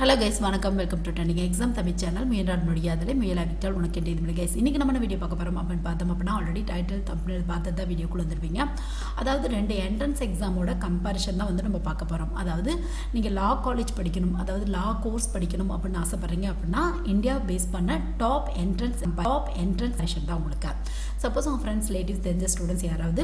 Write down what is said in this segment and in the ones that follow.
Hello guys வணக்கம். Welcome to turning exam Tamil channel முயன்றால் முடியாதலே முயலாவிட்டால் உனக்கு என்ன இது கைஸ் இன்றைக்கி நம்ம என்ன வீடியோ பார்க்க போகிறோம் அப்படின்னு பார்த்தோம் அப்படின்னா ஆல்ரெடி டைட்டில் தமிழ் பார்த்து தான் வீடியோக்குள்ள வந்துருப்பீங்க. அதாவது ரெண்டு என்ட்ரன்ஸ் எக்ஸாமோட கம்பேரிஷன் தான் வந்து நம்ம பார்க்க போகிறோம் அதாவது நீங்கள் லா காலேஜ் படிக்கணும் அதாவது லா கோர்ஸ் படிக்கணும் அப்படின்னு ஆசைப்பட்றீங்க அப்படின்னா இந்தியா பேஸ் பண்ண top entrance top entrance session தான் உங்களுக்கு. சப்போஸ் உங்கள் ஃப்ரெண்ட்ஸ் ரிலேட்டிவ்ஸ் தெரிஞ்ச ஸ்டூடெண்ட்ஸ் யாராவது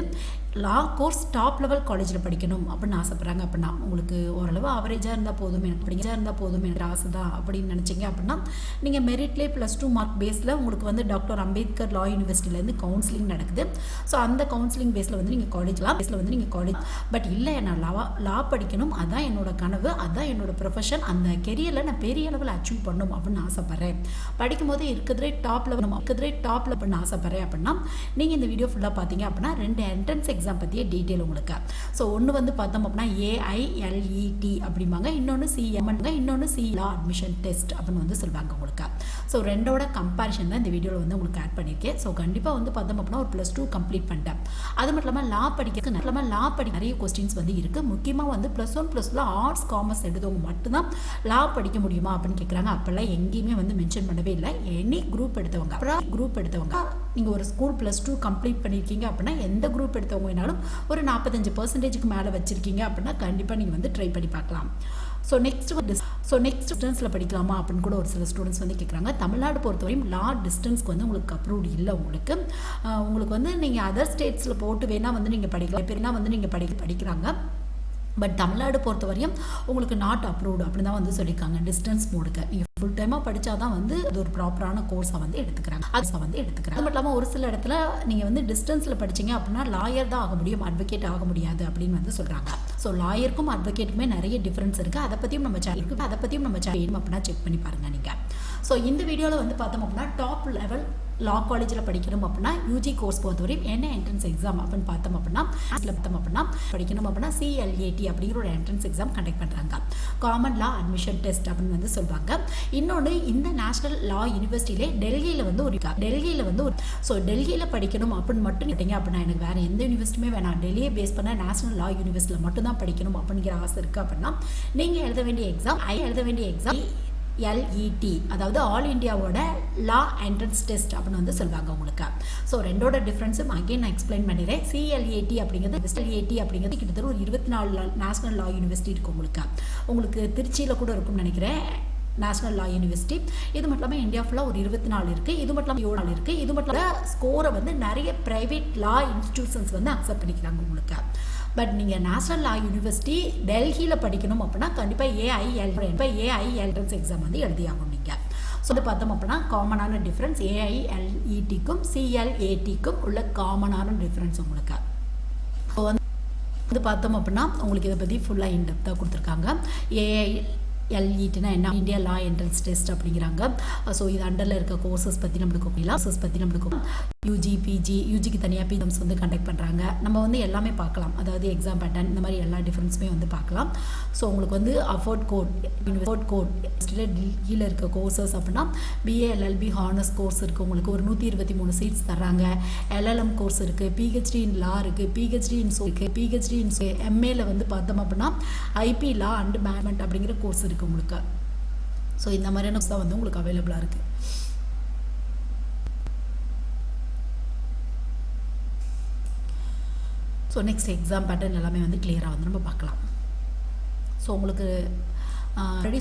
லா கோர்ஸ் டாப் லெவல் காலேஜில் படிக்கணும் அப்படின்னு ஆசைப்பட்றாங்க அப்படின்னா உங்களுக்கு ஓரளவு ஆவரேஜாக இருந்தால் போதும் எனக்கு படிஞ்சாக இருந்தால் போதும் எனக்கு ஆசை தான் அப்படின்னு நினச்சிங்க அப்படின்னா நீங்கள் மெரிட்லேயே ப்ளஸ் டூ மார்க் பேஸில் உங்களுக்கு வந்து டாக்டர் அம்பேத்கர் லா யூனிவர்சிட்டியிலேருந்து கவுன்சிலிங் நடக்குது. ஸோ அந்த கவுன்சிலிங் பேஸில் வந்து நீங்கள் காலேஜ் பேஸில் வந்து நீங்கள் காலேஜ் பட் இல்லை நான் லா லா படிக்கணும். அதான் என்னோட கனவு அதான் என்னோட ப்ரொஃபஷன் அந்த கெரியரில் நான் பெரிய அளவில் அச்சீவ் பண்ணணும் அப்படின்னு ஆசைப்பட்றேன். படிக்கும் போது இருக்கிறதே டாப்ல நம்ம இருக்கிறதே டாப் பண்ண ஆசைப்பட்றேன் அப்படின்னா நீங்கள் இந்த வீடியோ ஃபுல்லாக பார்த்தீங்க அப்படின்னா ரெண்டு என்ட்ரன்ஸ் எக்ஸாம் பற்றிய டீட்டெயில் உங்களுக்கு. ஸோ ஒன்று வந்து பார்த்தோம் அப்படின்னா ஏஐஎல்இடி அப்படிம்பாங்க. இன்னொன்று சிஎம்ங்க இன்னொன்று சி லா அட்மிஷன் டெஸ்ட் அப்படின்னு வந்து சொல்லுவாங்க உங்களுக்கு. ஸோ ரெண்டோட கம்பேரிஷன் தான் இந்த வீடியோவில் வந்து உங்களுக்கு ஆட் பண்ணியிருக்கேன். ஸோ கண்டிப்பாக வந்து பார்த்தோம் அப்படின்னா ஒரு ப்ளஸ் டூ கம்ப்ளீட் பண்ணிட்டேன். அது மட்டும் இல்லாமல் லா படிக்க இல்லாமல் லா படி நிறைய கொஸ்டின்ஸ் வந்து இருக்குது முக்கியமாக வந்து ப்ளஸ் ஒன் ப்ளஸ் டூவில் ஆர்ட்ஸ் காமர்ஸ் எடுத்தவங்க மட்டும்தான் லா படிக்க முடியுமா அப்படின்னு கேட்குறாங்க அப்போல்லாம் எங்கேயுமே வந்து மென்ஷன் பண்ணவே இல்லை. எனி குரூப் எடுத்தவங்க அப்புறம் குரூப் எடுத்தவங்க. நீங்கள் ஒரு ஸ்கூல் ப்ளஸ் டூ கம்ப்ளீட் பண்ணியிருக்கீங்க அப்படின்னா எந்த குரூப் எடுத்தவங்க வேணாலும் ஒரு நாற்பத்தஞ்சு பர்சன்டேஜுக்கு மேலே வச்சுருக்கீங்க அப்படின்னா கண்டிப்பாக நீங்கள் வந்து ட்ரை பண்ணி பார்க்கலாம். ஸோ நெக்ஸ்ட் வந்து ஸோ நெக்ஸ்ட் டிஸ்டன்ஸில் படிக்கலாமா அப்படின்னு கூட ஒரு சில ஸ்டூடெண்ட்ஸ் வந்து கேட்குறாங்க தமிழ்நாடு பொறுத்தவரையும் லா டிஸ்டன்ஸ்க்கு வந்து உங்களுக்கு அப்ரூவ்ட் இல்லை உங்களுக்கு. உங்களுக்கு வந்து நீங்கள் அதர் ஸ்டேட்ஸில் போட்டு வேணால் வந்து நீங்கள் படிக்கலாம். பேர்னா வந்து நீங்கள் படி படிக்கிறாங்க. பட் தமிழ்நாடு பொறுத்தவரையும் உங்களுக்கு நாட் அப்ரூவ்டு அப்படின்னு தான் வந்து சொல்லியிருக்காங்க. டிஸ்டன்ஸ் மோடுக்கு நீங்கள் ஃபுல் டைமாக படித்தா தான் வந்து அது ஒரு ப்ராப்பரான கோர்ஸை வந்து எடுத்துக்கிறாங்க. அதை வந்து எடுத்துக்கிறாங்க. அது மட்டும் இல்லாமல் ஒரு சில இடத்துல நீங்கள் வந்து டிஸ்டன்ஸில் படிச்சீங்க அப்படின்னா லாயர் தான் ஆக முடியும் அட்வொகேட் ஆக முடியாது அப்படின்னு வந்து சொல்கிறாங்க ஸோ லாயருக்கும் அட்வொகேட்டுமே நிறைய டிஃப்ரென்ஸ் இருக்குது அதை பற்றியும் நம்ம சேனலுக்கு அதை பற்றியும் நம்ம சேனல் அப்படின்னா செக் பண்ணி பாருங்கள் நீங்கள் ஸோ இந்த வீடியோவில் வந்து பார்த்தோம் அப்படின்னா டாப் லெவல் லா காலேஜில் படிக்கணும் அப்படின்னா யூஜி கோர்ஸ் பொறுத்தவரையும் என்ன என்ட்ரன்ஸ் எக்ஸாம் அப்படின்னு பார்த்தோம் அப்படின்னா பார்த்தோம் அப்படின்னா படிக்கணும் அப்படின்னா சிஎல்ஏடி அப்படிங்கிற ஒரு என்ட்ரன்ஸ் எக்ஸாம் கண்டக்ட் பண்ணுறாங்க காமன் லா அட்மிஷன் டெஸ்ட் அப்படின்னு வந்து சொல்லுவாங்க. இன்னொன்று இந்த நேஷனல் லா யூனிவர்சிட்டியிலே டெல்லியில் வந்து ஒரு டெல்லியில் வந்து ஒரு ஸோ டெல்லியில் படிக்கணும் அப்படின்னு மட்டும் கேட்டீங்க அப்படின்னா எனக்கு வேறு எந்த யூனிவர்சிட்டியுமே வேணாம். டெல்லியை பேஸ் பண்ண நேஷனல் லா யூனிவர்சிட்டியில் மட்டும்தான் படிக்கணும் அப்படிங்கிற ஆசை இருக்குது அப்படின்னா நீங்கள் எழுத வேண்டிய எக்ஸாம் ஐ எழுத வேண்டிய எக்ஸாம் எல்இடி அதாவது ஆல் இண்டியாவோட லா என்ட்ரன்ஸ் டெஸ்ட் அப்படின்னு வந்து சொல்லுவாங்க உங்களுக்கு. ஸோ ரெண்டோட டிஃப்ரென்ஸும் அகைன் நான் எக்ஸ்பிளைன் பண்ணிடுறேன். சிஎல்ஏடி அப்படிங்கிறது எஸ்எல்ஏடி அப்படிங்கிறது கிட்டத்தட்ட ஒரு இருபத்தி நாலு நேஷனல் லா யூனிவர்சிட்டி இருக்கும் உங்களுக்கு. உங்களுக்கு திருச்சியில் கூட இருக்கும்னு நினைக்கிறேன். நேஷனல் லா யூனிவர்சிட்டி இது மட்டும் இல்லாமல் இந்தியா ஃபுல்லாக ஒரு இருபத்தி நாலு இருக்குது இது மட்டும் இல்லாமல் ஏழு நாள் இருக்குது இது மட்டும் இல்லாமல் ஸ்கோரை வந்து நிறைய ப்ரைவேட் லா இன்ஸ்டியூஷன்ஸ் வந்து அக்செப்ட் பண்ணிக்கிறாங்க உங்களுக்கு. பட் நீங்கள் நேஷனல் லா யூனிவர்சிட்டி டெல்லியில் படிக்கணும் அப்படின்னா கண்டிப்பாக ஏஐஎல் இப்போ ஏஐ என்ட்ரன்ஸ் எக்ஸாம் வந்து எழுதியாகும் நீங்கள் ஸோ அது பார்த்தோம் அப்படின்னா காமனான டிஃப்ரென்ஸ் ஏஐஎல்இடிக்கும் சிஎல்ஏடிக்கும் உள்ள காமனான டிஃப்ரென்ஸ் உங்களுக்கு. ஸோ வந்து பார்த்தோம் அப்படின்னா உங்களுக்கு இதை பற்றி ஃபுல்லாக இன்டெப்த்தாக கொடுத்துருக்காங்க. ஏஐ எல்இடினா என்ன? இந்தியா லா என்ட்ரன்ஸ் டெஸ்ட் அப்படிங்கிறாங்க. ஸோ இது அண்டரில் இருக்க கோர்சஸ் பற்றி நம்மளுக்கு கோர்சஸ் பற்றி நம்மளுக்கு யூஜி பிஜி யூஜிக்கு தனியாக பிஜம்ஸ் வந்து கண்டக்ட் பண்ணுறாங்க நம்ம வந்து எல்லாமே பார்க்கலாம். அதாவது எக்ஸாம் பேட்டர்ன் இந்த மாதிரி எல்லா டிஃப்ரென்ஸுமே வந்து பார்க்கலாம். ஸோ உங்களுக்கு வந்து அஃபோர்ட் கோட் அஃபோர்ட் கோட் கீழே இருக்க கோர்சஸ் அப்படின்னா பிஏ எல்எல்பி ஹானர்ஸ் கோர்ஸ் இருக்குது உங்களுக்கு ஒரு நூற்றி இருபத்தி மூணு சீட்ஸ் தராங்க எல்எல்எம் கோர்ஸ் இருக்குது பிஹெச்டி இன் லா இருக்குது பிஹெச்டி இன் சோ இருக்குது பிஹெச்டி இன் எம்ஏல வந்து பார்த்தோம் அப்படின்னா ஐபி லா அண்ட் மேனேஜ்மெண்ட் அப்படிங்கிற கோர்ஸ் இருக்குது உங்களுக்கு. ஸோ இந்த மாதிரியான தான் வந்து உங்களுக்கு அவைலபிளாக இருக்குது ஸோ நெக்ஸ்ட் எக்ஸாம் பேட்டர்ன் எல்லாமே வந்து கிளியராக வந்து நம்ம பார்க்கலாம். ஸோ உங்களுக்கு ஆல்ரெடி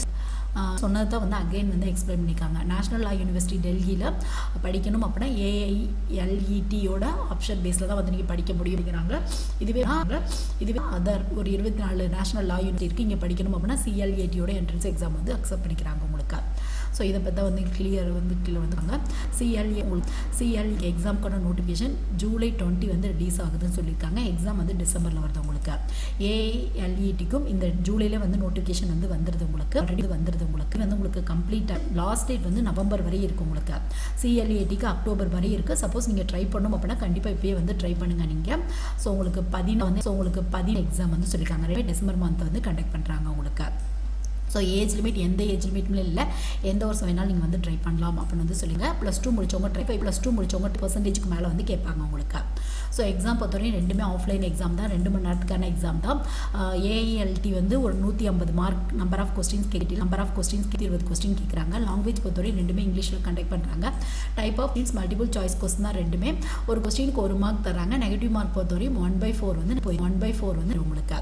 சொன்னது தான் வந்து அகெயின் வந்து எக்ஸ்பிளைன் பண்ணியிருக்காங்க நேஷ்னல் லா யூனிவர்சிட்டி டெல்லியில் படிக்கணும் அப்படின்னா ஏஐஎல்இடியோட ஆப்ஷன் பேஸில் தான் வந்து நீங்கள் படிக்க முடியுங்கிறாங்க இதுவே இதுவே அதர் ஒரு இருபத்தி நாலு நேஷனல் லா யூனிவர்சிட்டி இருக்குது இங்கே படிக்கணும் அப்படின்னா சிஎல்ஏடியோட என்ட்ரன்ஸ் எக்ஸாம் வந்து அக்செப்ட் பண்ணிக்கிறாங்க உங்களுக்கு. ஸோ இதை பற்றி வந்து கிளியர் வந்து கீழே வந்துருக்காங்க. சிஎல்ஏ உங்களுக்கு சிஎல்ஏ எக்ஸாம்க்கான நோட்டிஃபிகேஷன் ஜூலை டுவெண்ட்டி வந்து ரிலீஸ் ஆகுதுன்னு சொல்லியிருக்காங்க. எக்ஸாம் வந்து டிசம்பரில் வருது உங்களுக்கு. ஏஎல்இடிக்கும் இந்த ஜூலையில் வந்து நோட்டிஃபிகேஷன் வந்து வந்துடுது உங்களுக்கு. ஆல்ரெடி வந்துடுது உங்களுக்கு. வந்து உங்களுக்கு கம்ப்ளீட்டாக லாஸ்ட் டேட் வந்து நவம்பர் வரை இருக்குது உங்களுக்கு. சிஎல்ஏடிக்கு அக்டோபர் வரை இருக்குது சப்போஸ் நீங்கள் ட்ரை பண்ணணும் அப்படின்னா கண்டிப்பாக இப்போயே வந்து ட்ரை பண்ணுங்கள் நீங்கள் ஸோ உங்களுக்கு பதினொன்று வந்து ஸோ உங்களுக்கு பதின எக்ஸாம் வந்து சொல்லியிருக்காங்க. டிசம்பர் மந்த் வந்து கண்டக்ட் பண்ணுறாங்க உங்களுக்கு. ஸோ ஏஜ் லிமிட் எந்த ஏஜ் லிமிட்னு இல்லை. எந்த வருஷம் வேணாலும் நீங்கள் வந்து ட்ரை பண்ணலாம் அப்படின்னு வந்து சொல்லுங்கள் ப்ளஸ் டூ முடிச்சவங்க ட்ரை ஃபைவ் ப்ளஸ் டூ முடிச்சவங்க பர்சன்டேஜ்க்கு மேலே வந்து கேட்பாங்க உங்களுக்கு. ஸோ எக்ஸாம் பொறுத்தவரையும் ரெண்டுமே ஆஃப்லைன் எக்ஸாம் தான். ரெண்டு மணி நேரத்துக்கான எக்ஸாம் தான். ஏஐஎல்டி வந்து ஒரு நூற்றி ஐம்பது மார்க் நம்பர் ஆஃப் கொஸ்டின்ஸ் கேட்டு நம்பர் ஆஃப் கொஸ்டின்ஸ் இருபது கொஸ்டின் கேட்குறாங்க லாங்குவேஜ் பொறுத்தவரையும் ரெண்டுமே இங்கிலீஷில் கண்டக்ட் பண்ணுறாங்க type of means multiple choice question தான் ரெண்டுமே. ஒரு கொஸ்டினுக்கு ஒரு மார்க் தராங்க நெகட்டிவ் மார்க் பொறுத்தவரையும் ஒன் பை ஃபோர் வந்து ஒன் பை ஃபோர் வந்து உங்களுக்கு.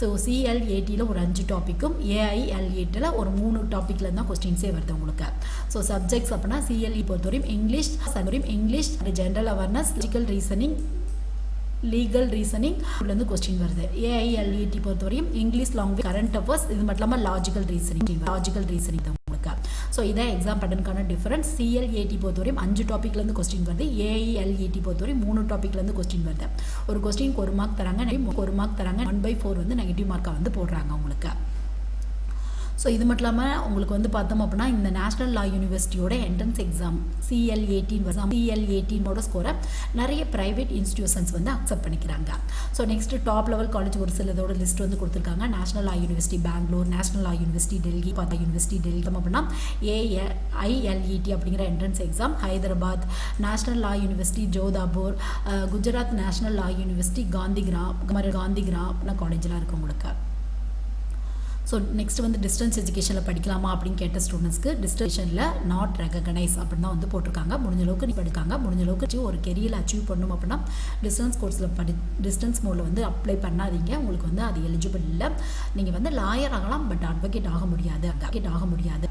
ஸோ சிஎல்ஏடியில் ஒரு அஞ்சு டாப்பிக்கும் ஏஐஎல் எயிட்டில் ஒரு மூணு டாப்பிக்கில் தான் கொஸ்டின்ஸே வருது உங்களுக்கு. ஸோ சப்ஜெக்ட்ஸ் அப்படின்னா சிஎல்இ பொறுத்தவரையும் English சதுரையும் English general awareness logical reasoning legal reasoning இதுலேருந்து கொஸ்டின் வருது. ஏஐஎல்இடி பொறுத்தவரையும் இங்கிலீஷ் லாங்குவேஜ் கரண்ட் அஃபேர்ஸ் இது மட்டும் இல்லாமல் லாஜிக்கல் ரீசனிங் லாஜிக்கல் ரீசனிங் தான் உங்களுக்கு. ஸோ இதான் எக்ஸாம் பேட்டர்னுக்கான டிஃபரன்ஸ் சிஎல்ஏடி பொறுத்தவரையும் அஞ்சு டாப்பிக்லேருந்து கொஸ்டின் வருது. ஏஐஎல்இடி பொறுத்தவரையும் மூணு டாப்பிக்லேருந்து கொஸ்டின் வருது. ஒரு கொஸ்டின் ஒரு மார்க் தராங்க ஒரு மார்க் தராங்க ஒன் பை ஃபோர் வந்து நெகட்டிவ் மார்க்காக வந்து போடுறாங்க உங்களுக்கு. ஸோ இது மட்டும் இல்லாமல் உங்களுக்கு வந்து பார்த்தோம் அப்படின்னா இந்த national law யூனிவர்சிட்டியோட entrance exam CL eighteen CL எயிட்டீனோட ஸ்கோரை நிறைய ப்ரைவேட் இன்ஸ்டியூஷன்ஸ் வந்து அக்செப்ட் பண்ணிக்கிறாங்க. So next top level college ஒரு சிலதோட லிஸ்ட் வந்து கொடுத்துருக்காங்க. National law university Bangalore national law university Delhi பார்த்தா யூனிவர்சிட்டி டெல்லி அப்படின்னா ஏ ஐஎல்இடி அப்படிங்கிற entrance exam Hyderabad national law university Jodhpur Gujarat national law university Gandhigram Gandhigram காலேஜ்லாம் இருக்குது உங்களுக்கு. ஸோ நெக்ஸ்ட் வந்து டிஸ்டன்ஸ் எஜுகேஷனில் படிக்கலாமா அப்படின்னு கேட்ட ஸ்டூடெண்ட்ஸ்க்கு டிஸ்டன்ஷனில் நாட் ரெகனைஸ் அப்படின்னு தான் வந்து போட்டிருக்காங்க. முடிஞ்ச அளவுக்கு நீ படிக்காங்க. முடிஞ்ச அளவுக்கு ஒரு கெரியரில் அச்சீவ் பண்ணணும் அப்படின்னா டிஸ்டன்ஸ் கோர்ஸில் படி டிஸ்டன்ஸ் மோடில் வந்து அப்ளை பண்ணாதீங்க. உங்களுக்கு வந்து அது எலிஜிபிள் இல்லை. நீங்கள் வந்து லாயர் ஆகலாம் பட் அட்வொகேட் ஆக முடியாது. அட்வொகேட் ஆக முடியாது.